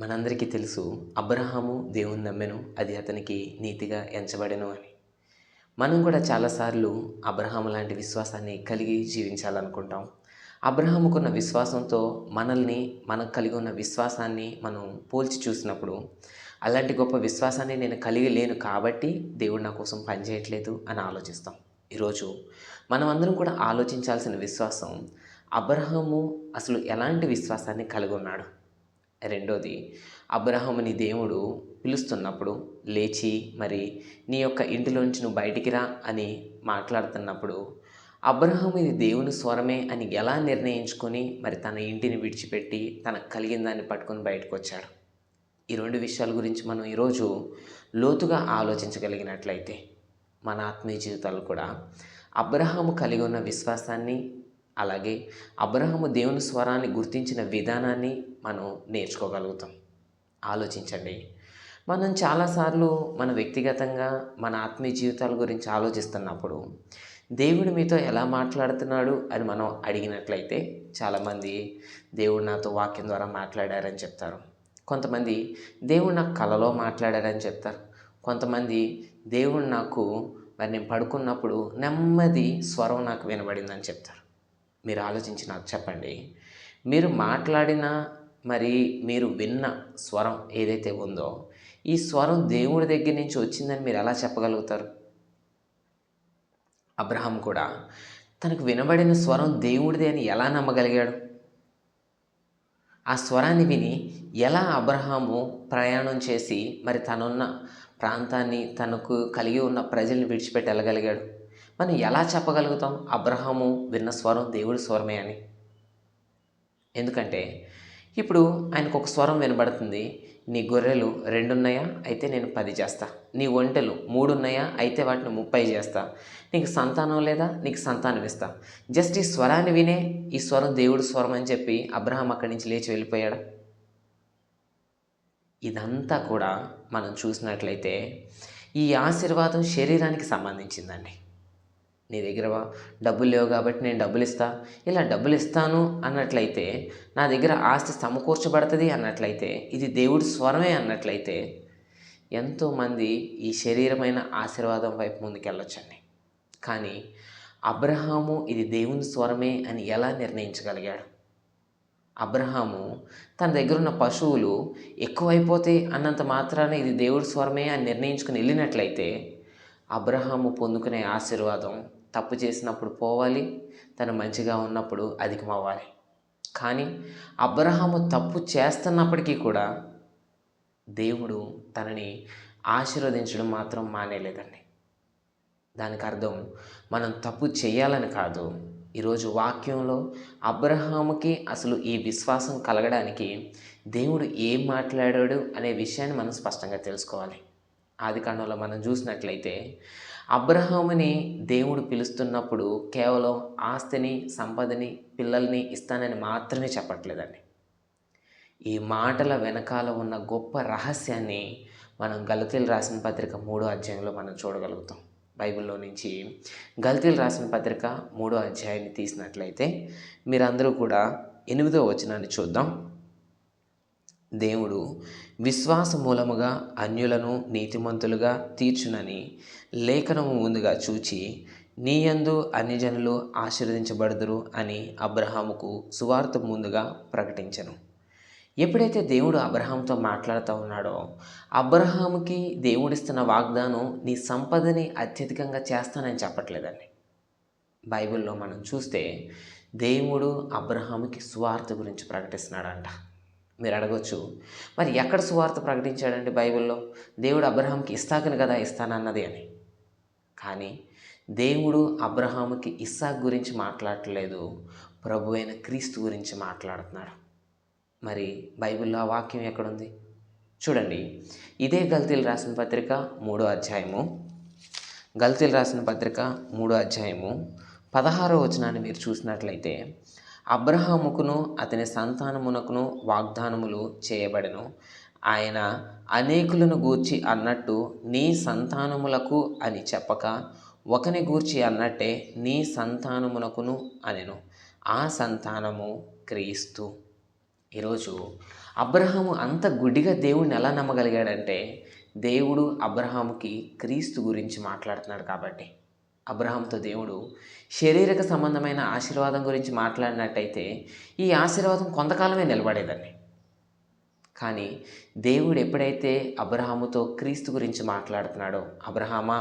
మనందరికీ తెలుసు అబ్రహాము దేవుని నమ్మెను అది అతనికి నీతిగా ఎంచబడెను అని. మనం కూడా చాలాసార్లు అబ్రహాము లాంటి విశ్వాసాన్ని కలిగి జీవించాలనుకుంటాం. అబ్రహాముకున్న విశ్వాసంతో మనల్ని మనకు కలిగి ఉన్న విశ్వాసాన్ని మనం పోల్చి చూసినప్పుడు అలాంటి గొప్ప విశ్వాసాన్ని నేను కలిగి లేను కాబట్టి దేవుడు నా కోసం పనిచేయట్లేదు అని ఆలోచిస్తాం. ఈరోజు మనం అందరం కూడా ఆలోచించాల్సిన విశ్వాసం అబ్రహాము అసలు ఎలాంటి విశ్వాసాన్ని కలిగి ఉన్నాడు? రెండోది అబ్రహాముని దేవుడు పిలుస్తున్నప్పుడు లేచి మరి నీ యొక్క ఇంటిలోంచి నువ్వు బయటికి రా అని మాట్లాడుతున్నప్పుడు అబ్రహాము ఇది దేవుని స్వరమే అని ఎలా నిర్ణయించుకొని మరి తన ఇంటిని విడిచిపెట్టి తనకు కలిగిన దాన్ని పట్టుకొని బయటకు వచ్చాడు ఈ రెండు విషయాల గురించి మనం ఈరోజు లోతుగా ఆలోచించగలిగినట్లయితే మన ఆత్మీయ జీవితాలు కూడా అబ్రహాము కలిగి ఉన్న విశ్వాసాన్ని అలాగే అబ్రహము దేవుని స్వరాన్ని గుర్తించిన విధానాన్ని మనం నేర్చుకోగలుగుతాం. ఆలోచించండి. మనం చాలాసార్లు మన వ్యక్తిగతంగా మన ఆత్మీయ జీవితాల గురించి ఆలోచిస్తున్నప్పుడు దేవుడు మీతో ఎలా మాట్లాడుతున్నాడు అని మనం అడిగినట్లయితే చాలామంది దేవుడు నాతో వాక్యం ద్వారా మాట్లాడారని చెప్తారు. కొంతమంది దేవుడు నాకు కలలో మాట్లాడారని చెప్తారు. కొంతమంది దేవుడు నాకు మరి నేను పడుకున్నప్పుడు నెమ్మది స్వరం నాకు వినబడిందని చెప్తారు. మీరు ఆలోచించి నాకు చెప్పండి. మీరు మాట్లాడిన మరి మీరు విన్న స్వరం ఏదైతే ఉందో ఈ స్వరం దేవుడి దగ్గర నుంచి వచ్చిందని మీరు ఎలా చెప్పగలుగుతారు? అబ్రహాం కూడా తనకు వినబడిన స్వరం దేవుడిదే అని ఎలా నమ్మగలిగాడు? ఆ స్వరాన్ని విని ఎలా అబ్రహాము ప్రయాణం చేసి మరి తనున్న ప్రాంతాన్ని తనకు కలిగి ఉన్న ప్రజల్ని విడిచిపెట్టి వెళ్ళగలిగాడు? మనం ఎలా చెప్పగలుగుతాం? అబ్రహాము విన్న స్వరం దేవుడి స్వరమే అని. ఎందుకంటే ఇప్పుడు ఆయనకు ఒక స్వరం వినబడుతుంది. నీ గొర్రెలు రెండున్నాయా? అయితే నేను పది చేస్తా. నీ ఒంటెలు మూడు ఉన్నాయా అయితే వాటిని ముప్పై చేస్తా. నీకు సంతానం లేదా? నీకు సంతానం ఇస్తా. జస్ట్ ఈ స్వరాన్ని వినే ఈ స్వరం దేవుడి స్వరం అని చెప్పి అబ్రహాం అక్కడి నుంచి లేచి వెళ్ళిపోయాడు? ఇదంతా కూడా మనం చూసినట్లయితే ఈ ఆశీర్వాదం శరీరానికి సంబంధించిందండి. నీ దగ్గర డబ్బులు లేవు కాబట్టి నేను డబ్బులు ఇస్తా ఇలా డబ్బులు ఇస్తాను అన్నట్లయితే నా దగ్గర ఆస్తి సమకూర్చబడుతుంది అన్నట్లయితే ఇది దేవుడి స్వరమే అన్నట్లయితే ఎంతోమంది ఈ శరీరమైన ఆశీర్వాదం వైపు ముందుకెళ్ళొచ్చండి. కానీ అబ్రహాము ఇది దేవుని స్వరమే అని ఎలా నిర్ణయించగలిగాడు? అబ్రహాము తన దగ్గర ఉన్న పశువులు ఎక్కువైపోతే అన్నంత మాత్రాన ఇది దేవుడి స్వరమే అని నిర్ణయించుకుని వెళ్ళినట్లయితే అబ్రహాము పొందుకునే ఆశీర్వాదం తప్పు చేసినప్పుడు పోవాలి తను మంచిగా ఉన్నప్పుడు అధికమవ్వాలి. కానీ అబ్రహాము తప్పు చేస్తున్నప్పటికీ కూడా దేవుడు తనని ఆశీర్వదించడం మాత్రం మానేలేదండి. దానికి అర్థం మనం తప్పు చేయాలని కాదు. ఈరోజు వాక్యంలో అబ్రహాముకి అసలు ఈ విశ్వాసం కలగడానికి దేవుడు ఏం మాట్లాడాడు అనే విషయాన్ని మనం స్పష్టంగా తెలుసుకోవాలి. ఆది కాండంలో మనం చూసినట్లయితే అబ్రహాముని దేవుడు పిలుస్తున్నప్పుడు కేవలం ఆస్తిని సంపదని పిల్లల్ని ఇస్తానని మాత్రమే చెప్పట్లేదండి. ఈ మాటల వెనకాల ఉన్న గొప్ప రహస్యాన్ని మనం గలతీలు రాసిన పత్రిక మూడో అధ్యాయంలో మనం చూడగలుగుతాం. బైబిల్లో నుంచి గలతీలు రాసిన పత్రిక మూడో అధ్యాయాన్ని తీసినట్లయితే మీరందరూ కూడా ఎనిమిదో వచనాన్ని చూద్దాం. దేవుడు విశ్వాస మూలముగా అన్యులను నీతిమంతులుగా తీర్చునని లేఖనము ముందుగా చూచి నీయందు అన్యజనులు ఆశీర్వదించబడదురు అని అబ్రహాముకు సువార్త ముందుగా ప్రకటించను. ఎప్పుడైతే దేవుడు అబ్రహాంతో మాట్లాడుతూ ఉన్నాడో అబ్రహాముకి దేవుడిస్తున్న వాగ్దానం నీ సంపదని అత్యధికంగా చేస్తానని చెప్పట్లేదండి. బైబిల్లో మనం చూస్తే దేవుడు అబ్రహాముకి సువార్త గురించి ప్రకటిస్తున్నాడంట. మీరు అడగవచ్చు మరి ఎక్కడ సువార్త ప్రకటించాడండి బైబిల్లో? దేవుడు అబ్రహాంకి ఇస్తాకని కదా ఇస్తానన్నది అని. కానీ దేవుడు అబ్రహాముకి ఇస్సాక్ గురించి మాట్లాడట్లేదు. ప్రభు అయిన క్రీస్తు గురించి మాట్లాడుతున్నాడు. మరి బైబిల్లో ఆ వాక్యం ఎక్కడుంది? చూడండి. ఇదే గల్తీలు రాసిన పత్రిక మూడో అధ్యాయము. గల్తీలు రాసిన పత్రిక మూడో అధ్యాయము పదహారో వచనాన్ని మీరు చూసినట్లయితే అబ్రహాముకును అతని సంతానమునకును వాగ్దానములు చేయబడెను. ఆయన అనేకులను గూర్చి అన్నట్టు నీ సంతానములకు అని చెప్పక ఒకని గూర్చి అన్నట్టే నీ సంతానమునకును అనెను. ఆ సంతానము క్రీస్తు. ఈరోజు అబ్రహాము అంత గుడిగా దేవుడిని ఎలా నమ్మగలిగాడంటే దేవుడు అబ్రహాముకి క్రీస్తు గురించి మాట్లాడుతున్నాడు కాబట్టి. అబ్రహాంతో దేవుడు శారీరక సంబంధమైన ఆశీర్వాదం గురించి మాట్లాడినట్టయితే ఈ ఆశీర్వాదం కొంతకాలమే నిలబడేదండి. కానీ దేవుడు ఎప్పుడైతే అబ్రహాముతో క్రీస్తు గురించి మాట్లాడుతున్నాడో అబ్రహామా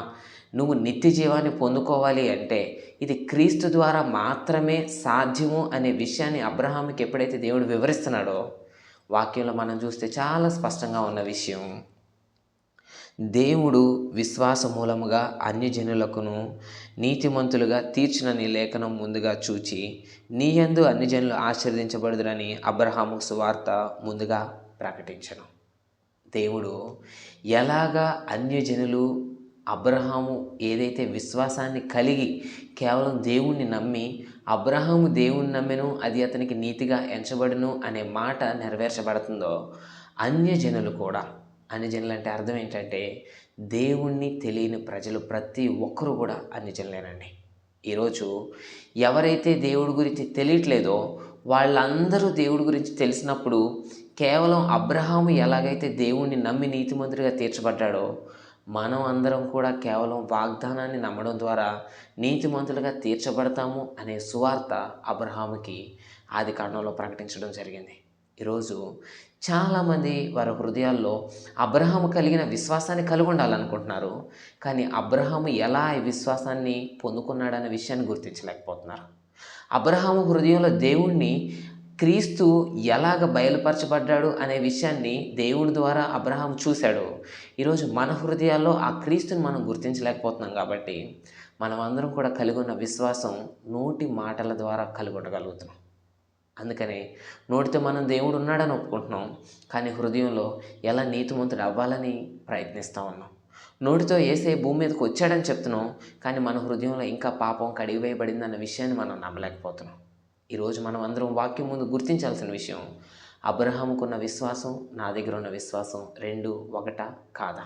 నువ్వు నిత్య జీవాన్ని పొందుకోవాలి అంటే ఇది క్రీస్తు ద్వారా మాత్రమే సాధ్యము అనే విషయాన్ని అబ్రహాముకి ఎప్పుడైతే దేవుడు వివరిస్తున్నాడో వాక్యంలో మనం చూస్తే చాలా స్పష్టంగా ఉన్న విషయం దేవుడు విశ్వాస మూలముగా అన్యజనులకును నీతిమంతులుగా తీర్చినని లేఖనం ముందుగా చూచి నీయందు అన్యజనులు ఆశీర్దించబడదురని అబ్రహాము సువార్త ముందుగా ప్రకటించను. దేవుడు ఎలాగా అన్యజనులు అబ్రహాము ఏదైతే విశ్వాసాన్ని కలిగి కేవలం దేవుణ్ణి నమ్మి అబ్రహాము దేవుణ్ణి నమ్మెను అది అతనికి నీతిగా ఎంచబడును అనే మాట నెరవేర్చబడుతుందో అన్యజనులు కూడా అన్యజనులు అంటే అర్థం ఏంటంటే దేవుణ్ణి తెలియని ప్రజలు ప్రతి ఒక్కరూ కూడా అన్యజనులేనండి. ఈరోజు ఎవరైతే దేవుడి గురించి తెలియట్లేదో వాళ్ళందరూ దేవుడి గురించి తెలిసినప్పుడు కేవలం అబ్రహాము ఎలాగైతే దేవుణ్ణి నమ్మి నీతిమంతుడిగా తీర్చబడ్డాడో మనం అందరం కూడా కేవలం వాగ్దానాన్ని నమ్మడం ద్వారా నీతిమంతులుగా తీర్చబడతాము అనే సువార్త అబ్రహాముకి ఆది కాండంలో ప్రకటించడం జరిగింది. ఈరోజు చాలామంది వారి హృదయాల్లో అబ్రహాము కలిగిన విశ్వాసాన్ని కలిగి ఉండాలనుకుంటున్నారు కానీ అబ్రహాము ఎలా ఈ విశ్వాసాన్ని పొందుకున్నాడనే విషయాన్ని గుర్తించలేకపోతున్నారు. అబ్రహాము హృదయంలో దేవుణ్ణి క్రీస్తు ఎలాగ బయలుపరచబడ్డాడు అనే విషయాన్ని దేవుని ద్వారా అబ్రహాం చూశాడు. ఈరోజు మన హృదయాల్లో ఆ క్రీస్తుని మనం గుర్తించలేకపోతున్నాం కాబట్టి మనమందరం కూడా కలిగి ఉన్న విశ్వాసం నోటి మాటల ద్వారా కలిగి ఉండగలుగుతున్నాం అందుకనే నోటితో మనం దేవుడు ఉన్నాడని ఒప్పుకుంటున్నాం. కానీ హృదయంలో ఎలా నీతిమంతుడు అవ్వాలని ప్రయత్నిస్తూ ఉన్నాం. నోటితో ఏసే భూమి మీదకి వచ్చాడని చెప్తున్నాం. కానీ మన హృదయంలో ఇంకా పాపం కడిగివేయబడింది అన్న విషయాన్ని మనం నమ్మలేకపోతున్నాం. ఈరోజు మనం అందరం వాక్యం ముందు గుర్తించాల్సిన విషయం అబ్రహాముకున్న విశ్వాసం నా దగ్గర ఉన్న విశ్వాసం రెండు ఒకట కాదా?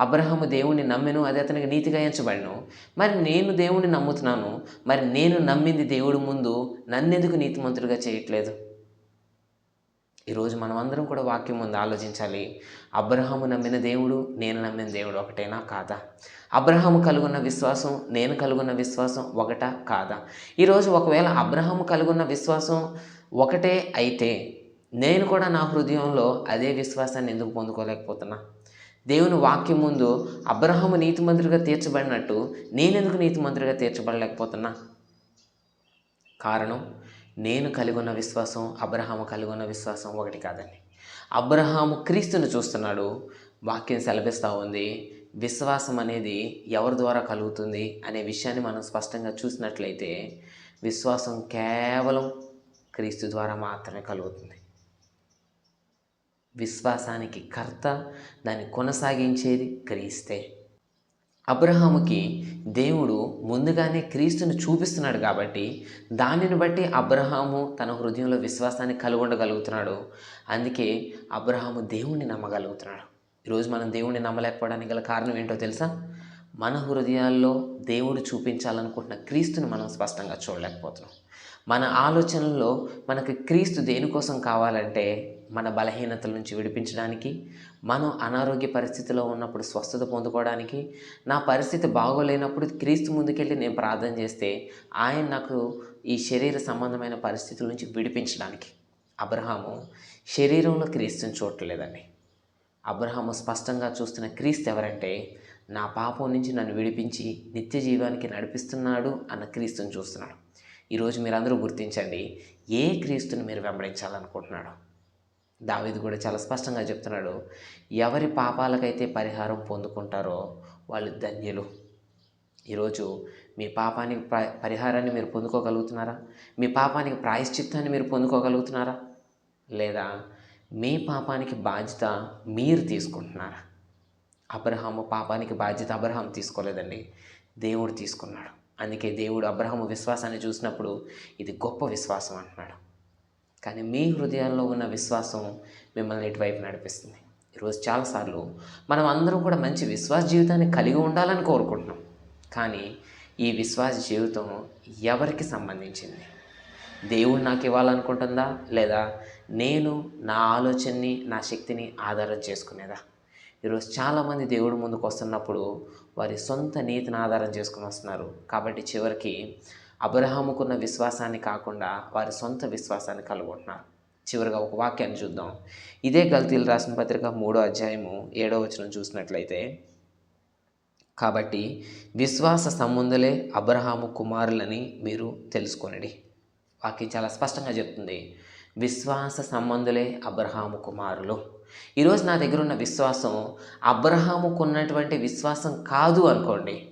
అబ్రహము దేవుణ్ణి నమ్మెను అది అతనికి నీతిగా ఎంచబడిను. మరి నేను దేవుణ్ణి నమ్ముతున్నాను మరి నేను నమ్మింది దేవుడు ముందు నన్నెందుకు నీతిమంతుడిగా చేయట్లేదు? ఈరోజు మనం అందరం కూడా వాక్యం ముందు ఆలోచించాలి. అబ్రహాము నమ్మిన దేవుడు నేను నమ్మిన దేవుడు ఒకటేనా కాదా? అబ్రహాము కలుగున్న విశ్వాసం నేను కలుగున్న విశ్వాసం ఒకట కాదా? ఈరోజు ఒకవేళ అబ్రహాము కలుగున్న విశ్వాసం ఒకటే అయితే నేను కూడా నా హృదయంలో అదే విశ్వాసాన్ని ఎందుకు పొందుకోలేకపోతున్నా? దేవుని వాక్యం ముందు అబ్రహాము నీతిమంతుడిగా తీర్చబడినట్టు నేనెందుకు నీతిమంతుడిగా తీర్చబడలేకపోతున్నా? కారణం నేను కలిగి ఉన్న విశ్వాసం అబ్రహాము కలిగి ఉన్న విశ్వాసం ఒకటి కాదండి. అబ్రహాము క్రీస్తుని చూస్తున్నాడు వాక్యం సెలభిస్తూ ఉంది విశ్వాసం అనేది ఎవరి ద్వారా కలుగుతుంది అనే విషయాన్ని మనం స్పష్టంగా చూసినట్లయితే విశ్వాసం కేవలం క్రీస్తు ద్వారా మాత్రమే కలుగుతుంది. విశ్వాసానికి కర్త దాన్ని కొనసాగించేది క్రీస్తే. అబ్రహాముకి దేవుడు ముందుగానే క్రీస్తుని చూపిస్తున్నాడు కాబట్టి దానిని బట్టి అబ్రహాము తన హృదయంలో విశ్వాసాన్ని కలిగి ఉండగలుగుతున్నాడు అందుకే అబ్రహాము దేవుణ్ణి నమ్మగలుగుతున్నాడు. ఈరోజు మనం దేవుణ్ణి నమ్మలేకపోవడానికి గల కారణం ఏంటో తెలుసా? మన హృదయాల్లో దేవుడు చూపించాలనుకుంటున్న క్రీస్తుని మనం స్పష్టంగా చూడలేకపోతున్నాం. మన ఆలోచనల్లో మనకి క్రీస్తు దేనికోసం కావాలంటే మన బలహీనతల నుంచి విడిపించడానికి మనం అనారోగ్య పరిస్థితిలో ఉన్నప్పుడు స్వస్థత పొందుకోవడానికి నా పరిస్థితి బాగోలేనప్పుడు క్రీస్తు ముందుకెళ్ళి నేను ప్రార్థన చేస్తే ఆయన నాకు ఈ శరీర సంబంధమైన పరిస్థితుల నుంచి విడిపించడానికి. అబ్రహాము శరీరంలో క్రీస్తుని చూడలేదండి అబ్రహాము స్పష్టంగా చూస్తున్న క్రీస్తు ఎవరంటే నా పాపం నుంచి నన్ను విడిపించి నిత్య జీవానికి నడిపిస్తున్నాడు అన్న క్రీస్తుని చూస్తున్నాడు. ఈరోజు మీరందరూ గుర్తించండి ఏ క్రీస్తుని మీరు వెంబడించాలనుకుంటున్నాడు? దావీదు కూడా చాలా స్పష్టంగా చెప్తున్నాడు ఎవరి పాపాలకైతే పరిహారం పొందుకుంటారో వాళ్ళు ధన్యులు. ఈరోజు మీ పాపానికి పరిహారాన్ని మీరు పొందుకోగలుగుతున్నారా? మీ పాపానికి ప్రాయశ్చిత్తాన్ని మీరు పొందుకోగలుగుతున్నారా? లేదా మీ పాపానికి బాధ్యత మీరు తీసుకుంటున్నారా? అబ్రహాము పాపానికి బాధ్యత అబ్రహాం తీసుకోలేదండి దేవుడు తీసుకున్నాడు. అందుకే దేవుడు అబ్రహాము విశ్వాసాన్ని చూసినప్పుడు ఇది గొప్ప విశ్వాసం అంటున్నాడు. కానీ మీ హృదయాల్లో ఉన్న విశ్వాసం మిమ్మల్ని ఇటువైపు నడిపిస్తుంది. ఈరోజు చాలాసార్లు మనం అందరం కూడా మంచి విశ్వాస జీవితాన్ని కలిగి ఉండాలని కోరుకుంటున్నాం. కానీ ఈ విశ్వాస జీవితం ఎవరికి సంబంధించింది? దేవుడు నాకు ఇవ్వాలనుకుంటుందా? లేదా నేను నా ఆలోచనని నా శక్తిని ఆధారం చేసుకునేదా? ఈరోజు చాలామంది దేవుడు ముందుకు వస్తున్నప్పుడు వారి సొంత నీతిని ఆధారం చేసుకుని వస్తున్నారు. కాబట్టి చివరికి అబ్రహాముకున్న విశ్వాసాన్ని కాకుండా వారి సొంత విశ్వాసాన్ని కలుగుంటున్నారు చివరిగా ఒక వాక్యాన్ని చూద్దాం. ఇదే గల్తీలు రాసిన పత్రిక మూడో అధ్యాయము ఏడో వచనం చూసినట్లయితే కాబట్టి విశ్వాస సంబంధులే అబ్రహాము కుమారులని మీరు తెలుసుకొనిడి. వాక్యం చాలా స్పష్టంగా చెప్తుంది. విశ్వాస సంబంధులే అబ్రహాము కుమారులు. ఈరోజు నా దగ్గర ఉన్న విశ్వాసం అబ్రహాముకున్నటువంటి విశ్వాసం కాదు అనుకోండి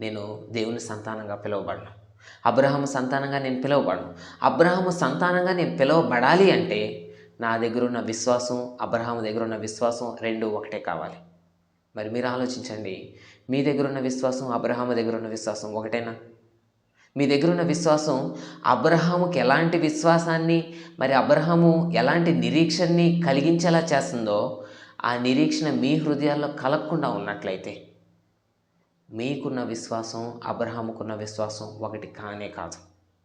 నేను దేవుని సంతానంగా పిలువబడ్డాను అబ్రహాము సంతానంగా నేను పిలువబడను. అబ్రహాము సంతానంగా నేను పిలువబడాలి అంటే నా దగ్గర ఉన్న విశ్వాసం అబ్రహాము దగ్గర ఉన్న విశ్వాసం రెండు ఒకటే కావాలి. మరి మీరు ఆలోచించండి. మీ దగ్గర ఉన్న విశ్వాసం అబ్రహాము దగ్గర ఉన్న విశ్వాసం ఒకటేనా? మీ దగ్గర ఉన్న విశ్వాసం అబ్రహాముకి ఎలాంటి విశ్వాసాన్ని మరి అబ్రహాము ఎలాంటి నిరీక్షణని కలిగించేలా చేస్తుందో ఆ నిరీక్షణ మీ హృదయాల్లో కలగకుండా ఉన్నట్లయితే మీకున్న విశ్వాసం అబ్రహాముకున్న విశ్వాసం ఒకటి కానే కాదు.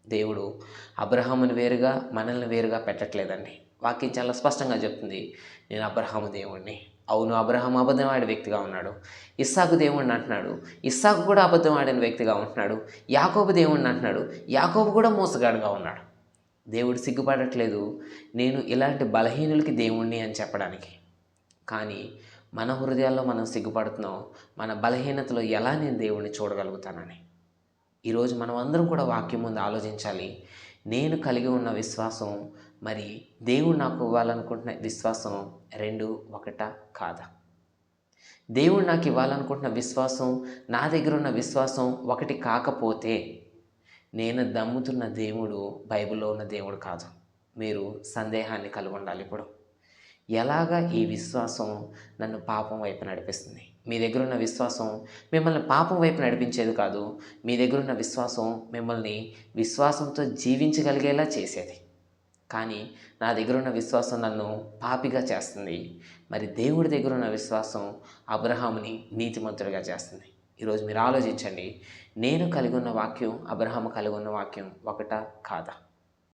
దేవుడు అబ్రహాముని వేరుగా మనల్ని వేరుగా పెట్టట్లేదండి. వాక్యం చాలా స్పష్టంగా చెప్తుంది నేను అబ్రహాము దేవుణ్ణి. అవును అబ్రహాం అబద్ధం ఆడే వ్యక్తిగా ఉన్నాడు. ఇస్సాకు దేవుణ్ణి అంటున్నాడు. ఇస్సాకు కూడా అబద్ధం ఆడిన వ్యక్తిగా ఉంటున్నాడు. యాకోబు దేవుణ్ణి అంటున్నాడు. యాకోబు కూడా మోసగాడుగా ఉన్నాడు. దేవుడు సిగ్గుపడట్లేదు నేను ఇలాంటి బలహీనులకి దేవుణ్ణి అని చెప్పడానికి. కానీ మన హృదయాల్లో మనం సిగ్గుపడుతున్నాం మన బలహీనతలో ఎలా నేను దేవుణ్ణి చూడగలుగుతానని. ఈరోజు మనం అందరం కూడా వాక్యం ముందు ఆలోచించాలి నేను కలిగి ఉన్న విశ్వాసం మరి దేవుడు నాకు ఇవ్వాలనుకుంటున్న విశ్వాసం రెండు ఒకట కాదా? దేవుడు నాకు ఇవ్వాలనుకుంటున్న విశ్వాసం నా దగ్గర ఉన్న విశ్వాసం ఒకటి కాకపోతే నేను దమ్ముతున్న దేవుడు బైబిల్లో ఉన్న దేవుడు కాదు. మీరు సందేహాన్ని కలిగి ఉండాలి ఇప్పుడు. ఎలాగా ఈ విశ్వాసం నన్ను పాపం వైపు నడిపిస్తుంది? మీ దగ్గర ఉన్న విశ్వాసం మిమ్మల్ని పాపం వైపు నడిపించేది కాదు. మీ దగ్గర ఉన్న విశ్వాసం మిమ్మల్ని విశ్వాసంతో జీవించగలిగేలా చేసేది. కానీ నా దగ్గర ఉన్న విశ్వాసం నన్ను పాపిగా చేస్తుంది. మరి దేవుడి దగ్గర ఉన్న విశ్వాసం అబ్రహాముని నీతిమంతుడిగా చేస్తుంది. ఈరోజు మీరు ఆలోచించండి. నేను కలిగి ఉన్న వాక్యం అబ్రహాము కలిగి ఉన్న వాక్యం ఒకట కాదా?